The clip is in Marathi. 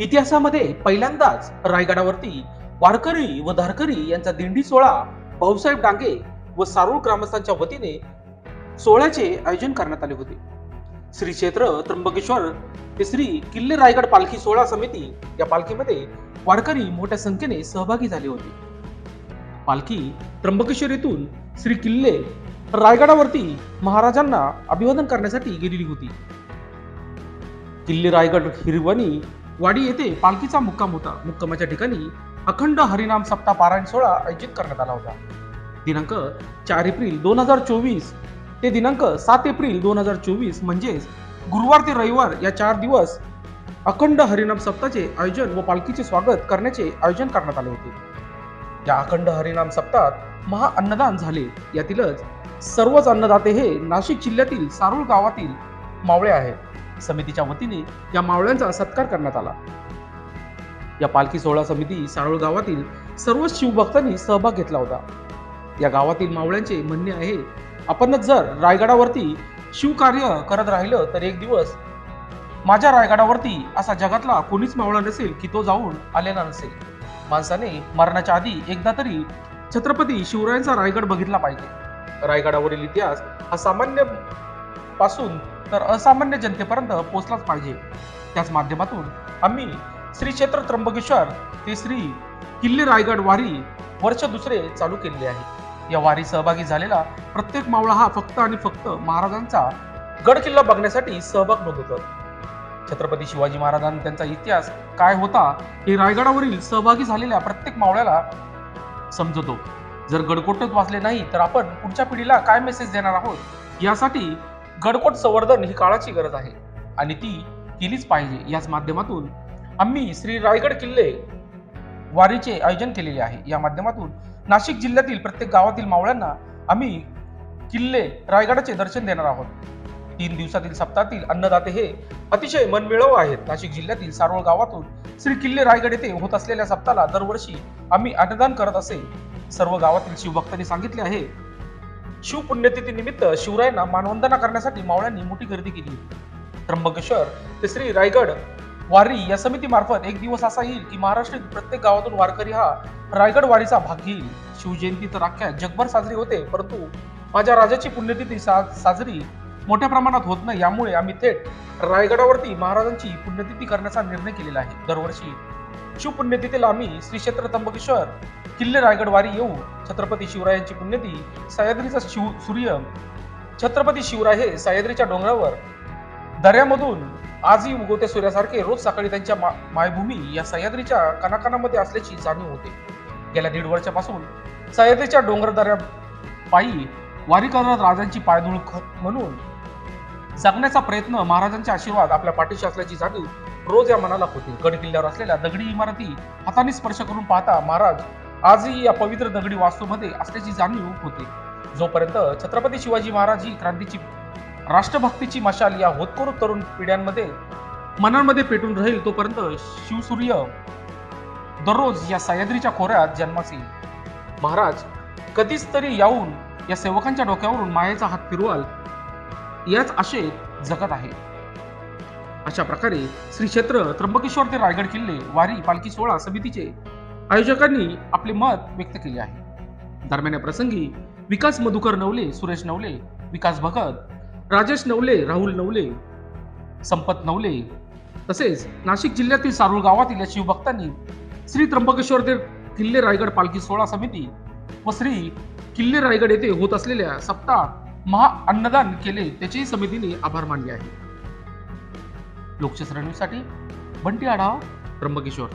इतिहासामध्ये पहिल्यांदाच रायगडावरती वारकरी व धारकरी यांचा दिंडी सोहळा भाऊसाहेब डांगे व सारूळ ग्रामस्थांच्या वतीने सोहळ्याचे आयोजन करण्यात आले होते. श्री क्षेत्र त्र्यंबकेश्वर तिसरी किल्ले रायगड पालखी सोहळा समिती या पालखीमध्ये वारकरी मोठ्या संख्येने सहभागी झाले होते. पालखी त्र्यंबकेश्वर येथून श्री किल्ले रायगडावरती महाराजांना अभिवादन करण्यासाठी गेलेली होती. किल्ले रायगड हिरवणी वाडी येथे पालखीचा मुक्काम होता. मुक्कामाच्या ठिकाणी अखंड हरिनाम सप्ताह पारायण सोहळा आयोजित करण्यात आला होता. दिनांक चार एप्रिल दोन हजार चोवीस ते दिनांक सात एप्रिल दोन हजार चोवीस म्हणजेच गुरुवार ते रविवार या चार दिवस अखंड हरिनाम सप्ताहाचे आयोजन व पालखीचे स्वागत करण्याचे आयोजन करण्यात आले होते. या अखंड हरिनाम सप्ताहात महा अन्नदान झाले. यातीलच सर्वच अन्नदाते हे नाशिक जिल्ह्यातील सारूळ गावातील मावळे आहेत. समितीच्या वतीने या मावळ्यांचा सत्कार करण्यात आला. या पालखी सोहळा समिती सारोळ गावातील सर्व शिवभक्तांनी सहभाग घेतला होता. या गावातील मावळ्यांचे म्हणणे आहे आपण जर रायगडावरती शिवकार्य करत राहिलं तर एक दिवस माझ्या रायगडावरती असा जगातला कोणीच मावळा नसेल की तो जाऊन आलेला नसेल. माणसाने मरणाच्या आधी एकदा तरी छत्रपती शिवरायांचा रायगड बघितला पाहिजे. रायगडावरील इतिहास हा सामान्यपासून तर असामान्य जनतेपर्यंत पोहोचलाच पाहिजे. त्याच माध्यमातून आम्ही श्री क्षेत्र त्र्यंबकेश्वर ते श्री किल्ले रायगड वारी वर्ष दुसरे चालू केलेले आहे. या वारी सहभागी झालेला प्रत्येक मावळा हा फक्त आणि फक्त महाराजांचा गड किल्ला बघण्यासाठी सहभाग नोंदवतो छत्रपती शिवाजी महाराजांनी त्यांचा इतिहास काय होता हे रायगडावरील सहभागी झालेल्या प्रत्येक मावळ्याला समजतो. जर गडकोटच वाचले नाही तर आपण पुढच्या पिढीला काय मेसेज देणार आहोत? यासाठी गडकोट संवर्धन ही काळाची गरज आहे. आणि ती केलीच पाहिजे. याच माध्यमातून आम्ही श्री रायगड किल्ले वारीचे आयोजन केलेले आहे. या माध्यमातून नाशिक जिल्ह्यातील प्रत्येक गावातील मावळ्यांना आम्ही किल्ले रायगडाचे दर्शन देणार आहोत. तीन दिवसातील सप्ताहातील अन्नदाते हे अतिशय मनमिळव आहेत. नाशिक जिल्ह्यातील सारोळ गावातून श्री किल्ले रायगड येथे होत असलेल्या सप्ताहाला दरवर्षी आम्ही अन्नदान करत असे. सर्व गावातील शिवभक्तांनी सांगितले आहे. शिव निमित्त शिवरायांना मानवंदना करण्यासाठी मावळ्यांनी मोठी गर्दी केली. त्र्यंबकेश्वर ते श्री रायगड वारी या समितीमार्फत एक दिवस असा येईल की महाराष्ट्रातील प्रत्येक गावातून वारकरी हा रायगड वारीचा भाग. घेईल शिवजयंती तर अख्ख्या जगभर साजरी होते परंतु माझ्या राजाची पुण्यतिथी सा साजरी मोठ्या प्रमाणात होत नाही. यामुळे आम्ही थेट रायगडावरती महाराजांची पुण्यतिथी करण्याचा निर्णय केलेला आहे. दरवर्षी शिवपुण्यतिथीला आम्ही श्री क्षेत्र त्र्यंबकेश्वर किल्ले रायगडवारी येऊ छत्रपती शिवरायांची पुण्यती सह्याद्रीचा शिव सूर्य छत्रपती शिवराय हे सह्याद्रीच्या डोंगरावर दर्यामधून आजही उगवत्या सूर्यासारखे रोज सकाळी त्यांच्या मा- मायभूमी या सह्याद्रीच्या कणाकणामध्ये असल्याची जाणीव होते. गेल्या दीड वर्षापासून सह्याद्रीच्या डोंगरदऱ्या पायी वारी करत राजांची पायधूळ खत म्हणून जगण्याचा प्रयत्न महाराजांचे आशीर्वाद आपल्या पाठीशी असल्याची जाणीव रोज या मनाला होते. गड किल्ल्यावर असलेल्या दगडी इमारती हाताने स्पर्श करून पाहता महाराज आजही या पवित्र दगडी वास्तूमध्ये असल्याची जाणीव होते. जोपर्यंत छत्रपती शिवाजी महाराज ही क्रांतीची राष्ट्रभक्तीची मशाल या होतकरू तरुण पिढ्यांमध्ये मनांमध्ये पेटून राहील तोपर्यंत शिवसूर्य दररोज या सह्याद्रीच्या खोऱ्यात जन्मास येईल महाराज कधीच तरी याऊन या सेवकांच्या डोक्यावरून मायेचा हात फिरवाल याच आशेत जगत आहे. अशा प्रकारे श्री क्षेत्र त्र्यंबकेश्वर ते रायगड किल्ले वारी पालखी सोहळा समितीचे आयोजकांनी आपले मत व्यक्त केले आहे. दरम्यान या प्रसंगी विकास मधुकर नवले सुरेश नवले विकास भगत राजेश नवले राहुल नवले संपत नवले तसेच नाशिक जिल्ह्यातील सारूळ गावातील या शिवभक्तांनी श्री त्र्यंबकेश्वर ते किल्ले रायगड पालखी सोहळा समिती व श्री किल्ले रायगड येथे होत असलेल्या सप्ताह महा अन्नदान केले त्याचीही समितीने आभार मानले आहे लोकशास्त्र बंटी आढाव त्र्यंबकेश्वर.